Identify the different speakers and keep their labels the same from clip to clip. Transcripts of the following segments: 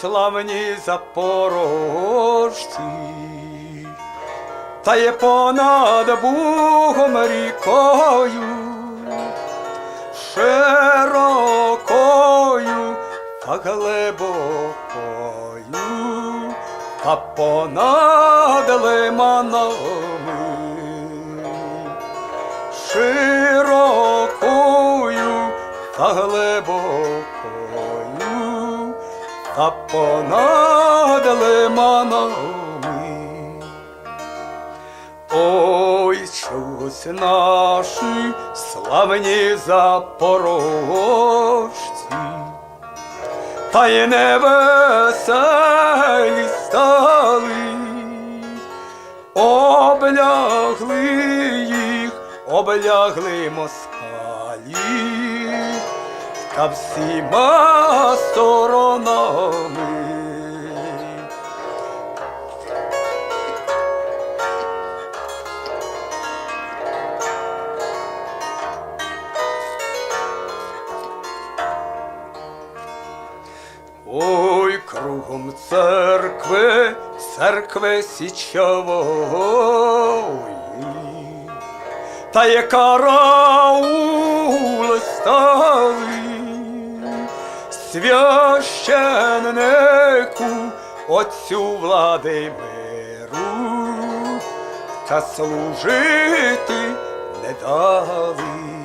Speaker 1: славні запорожці, та є понад Богом рікою, широкою та глибокою, та понад лиманами широкою та глибокою, та понад лиманами. Ой, чогось наші славні запорожці, та й невеселі стали, облягли їх, облягли москалі, та всіма сторонами. Ой, кругом церкви, церкви січової, та є караул стали, священнику отцю Владимиру, та служити не дали.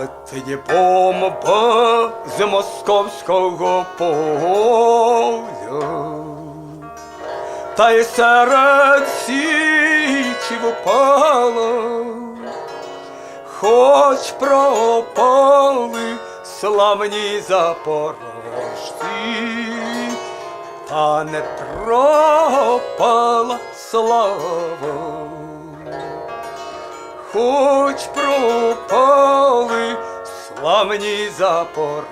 Speaker 1: Летить з московського поля, та й серед січі впала, хоч пропали славні запорожці, та не пропала слава. Хоч пропали славні запорожці,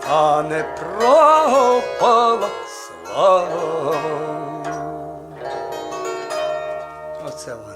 Speaker 1: та не пропала слава. Оце воно.